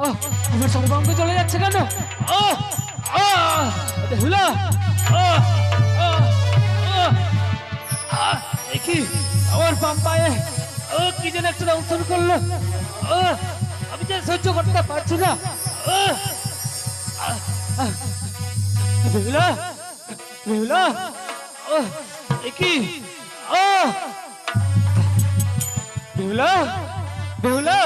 আহ, আমার সর্বাঙ্গ চলে যাচ্ছে কেন? আহ, আহ, বেহুলা আহ, আহ, আমার বাম পায়ে ও কি যেন একটা দংশন করল। আমি যে সহ্য করতে পারছি না। বেহুলা বেহুলা আহ, বেহুলা বেহুলা।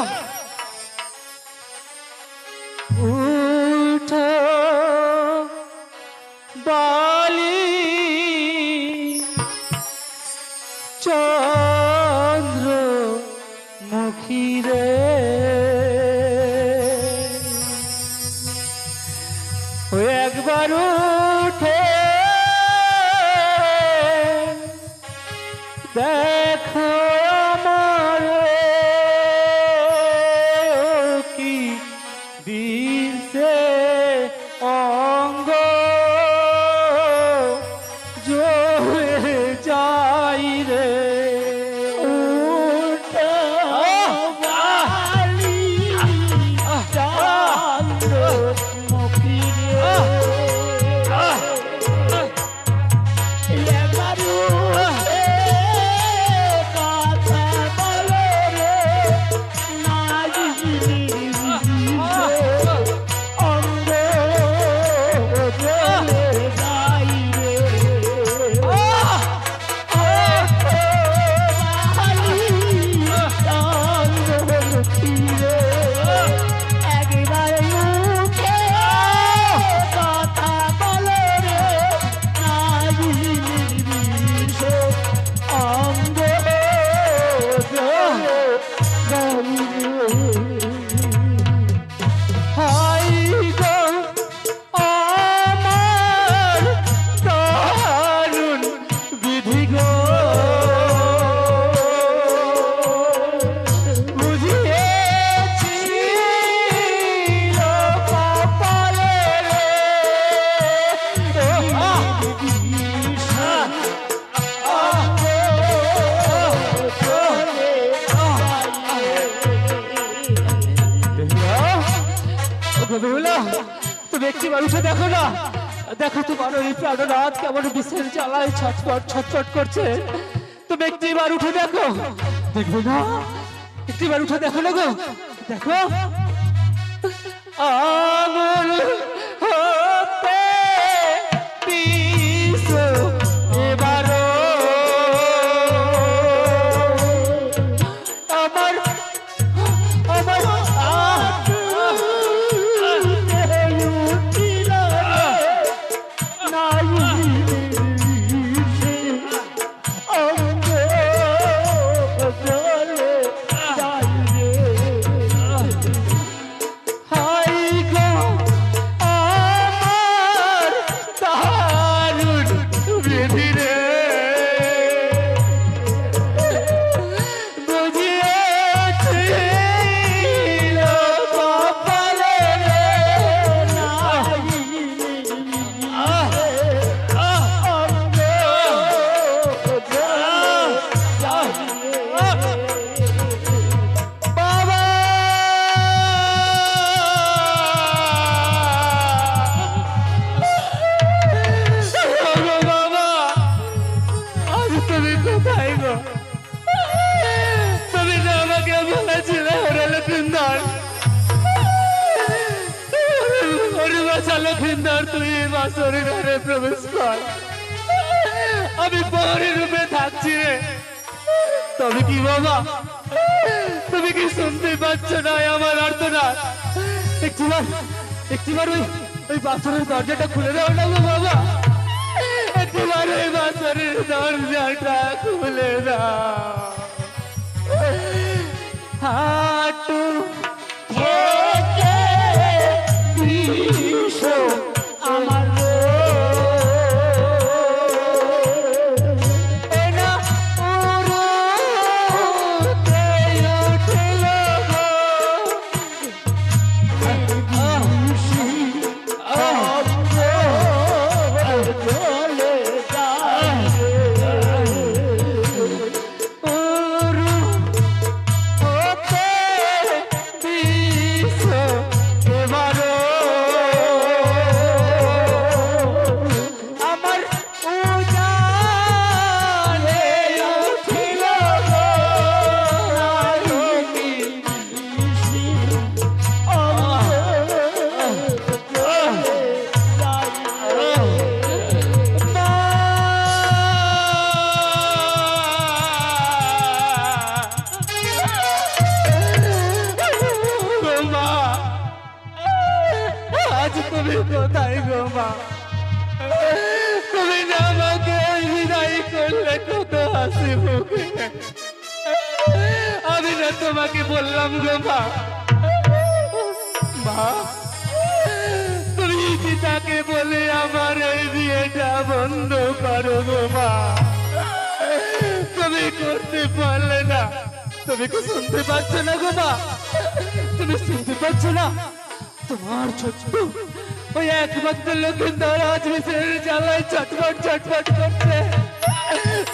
একটিবার উঠে দেখো না। দেখো তোমার ওই প্রাণনাথ কেমন বিশেষ জ্বালায় ছটফট ছটফট করছে। তুমি একটিবার উঠে দেখো। দেখবে না? একটিবার উঠে দেখো না গো। দেখো। আঙুল বাসা তুই বাসরে ঘরে প্রবেশ কর। আমি পরে রূপে থাকছি রে। তবে কি বাবা? তুমি কি শুনতে পাচ্ছ না আমার আর্তনা একটিবার একটিবার ওই ওই বাসরের দরজাটা খুলে দাও না গো বাবা। একটিবার ওই বাসরের দরজাটা খুলে দাও। হাটু থেকে তুমি কোথায় গো মা, তুমি আমাকে বিদায় করলে কত হাসি মুখে আমি না তোমাকে বললাম গো মা মা তুমি পিতাকে বলে আমার এই বিয়েটা বন্ধ করো গো মা তুমি করতে পারলে না তুমি কো শুনতে পাচ্ছ না গো মা তুমি শুনতে পাচ্ছ না তোমার ছোট্ট ওই একমাত্র লক্ষিন্দর আজ মিশের জ্বালায় চটপট চটপট করছে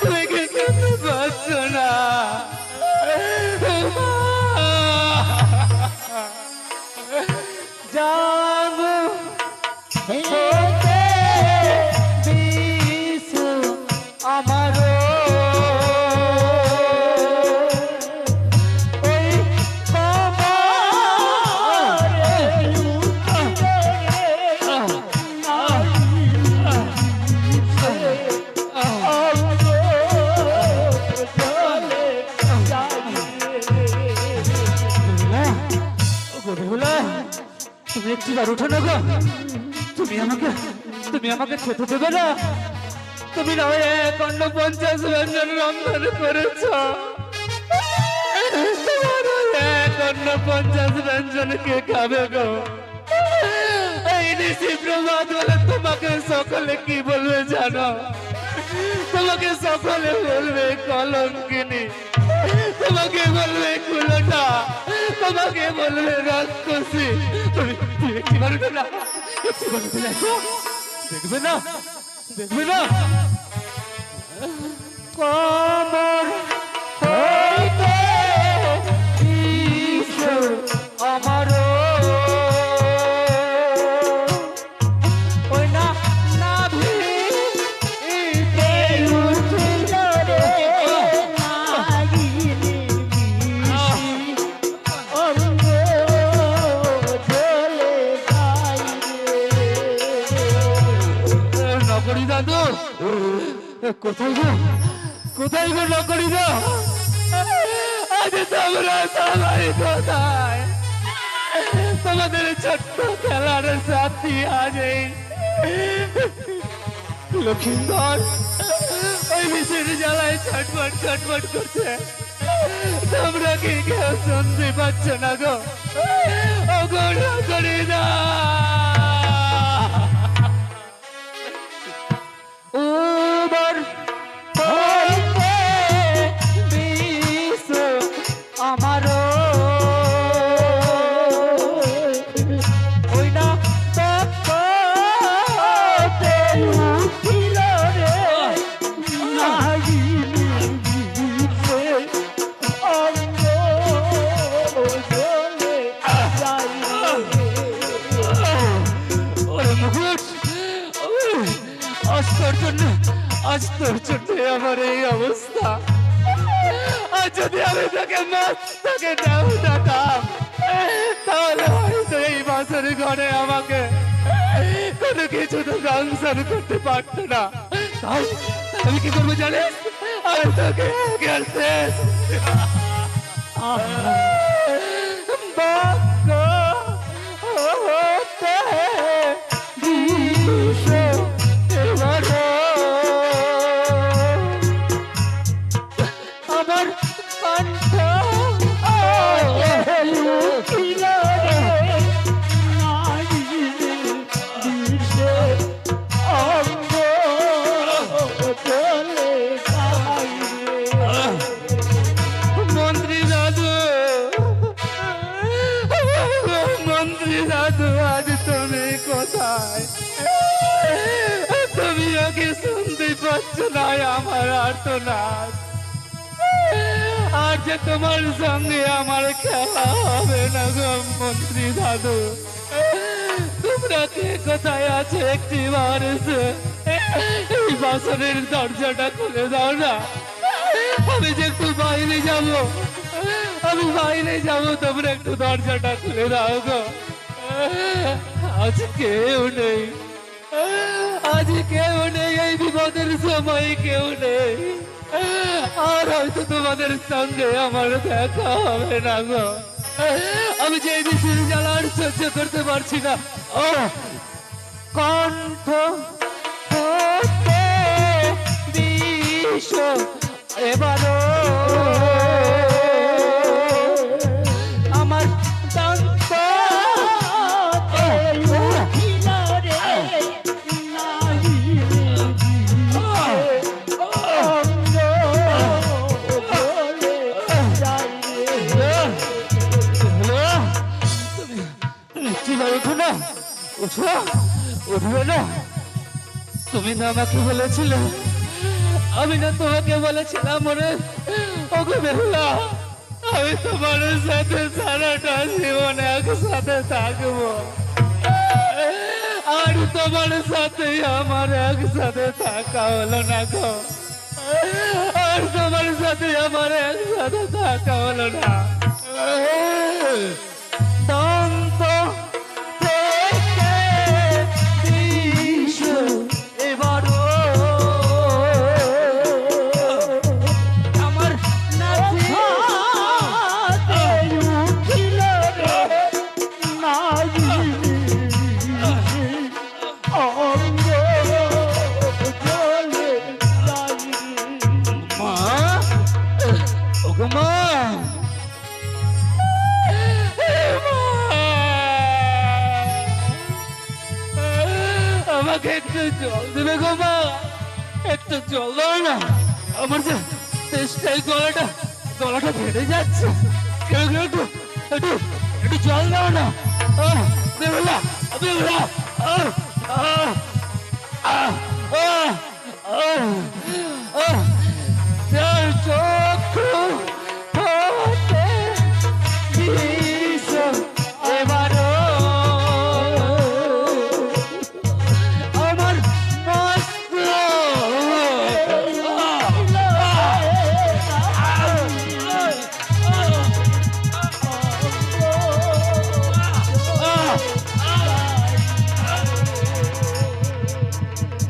তুমি কিন্তু পাচ্ছ না? তুমি একটি বার উঠো না গো। তুমি আমাকে তুমি আমাকে খেতে দেবে না। তুমি না ওই এক অন্য পঞ্চাশ ব্যঞ্জন রন্ধন করেছ। এক অন্য পঞ্চাশ ব্যঞ্জন কে খাবে গো। বলে তোমাকে সকলে কি বলবে জানো? তোমাকে সকলে বলবে কলঙ্কিনী। তোমাকে বলবে তোমাকে বলবে রাক্ষসী তুমি একটি পারবে না। দেখবে না? দেখবে না? কমর কোথায় গো? কোথায় গো নকরি দা আজ তোমরা সবাই কোথায়? তোমাদের ছোট্ট খেলার সাথী আজ এই ওই মিশির জ্বালায় ছটফট ছটফট করছে। তোমরা কি কেউ শুনতে পাচ্ছ না গো? ও গো নকরি দা! তোর জন্য, আজ তোর জন্য আমার এই অবস্থা। আজ যদি আমি তাকে মাছ, তাকে ডাউ ডাকাম তাহলে হয়তো এই মাছের ঘরে আমাকে কোনো কিছু তো সংসার করতে পারতো না। তাই আমি কি করব জানিস? আমি তোকে গেছে আর্তনাদ আর তোমার সঙ্গে আমার খেলা হবে না মন্ত্রী দাদু। তোমরা কে কোথায় আছে একটি বার এই বাসনের দরজাটা খুলে দাও না। আমি যে একটু বাইরে যাব। আমি বাইরে যাব, তোমরা একটু দরজাটা খুলে দাও গো। আজ কেউ নেই। আজ কেউ নেই, এই বিপদের সময় কেউ নেই। আর হয়তো তোমাদের সঙ্গে আমার দেখা হবে না গো। আমি যে এই বিশেষ জ্বালার সহ্য করতে পারছি না। ও, কণ্ঠ এবারও ওঠো উঠবে না। তুমি না আমাকে বলেছিলে, আমি না তোমাকে বলেছিলাম মনে ওকে বেহুলা, আমি তোমার সাথে সারাটা জীবন একসাথে থাকব। আর তোমার সাথে আমার একসাথে থাকা হলো না গো। আর তোমার সাথে আমার একসাথে থাকা হলো না। আমাকে একটু জল দেবে গো মা একটু জল দাও না আমার যে তেষ্টায় গলাটা গলাটা ফেটে যাচ্ছে কেউ কেউ একটু একটু একটু জল দাও না আহ না আহ আহ আহ আহ আহ আহ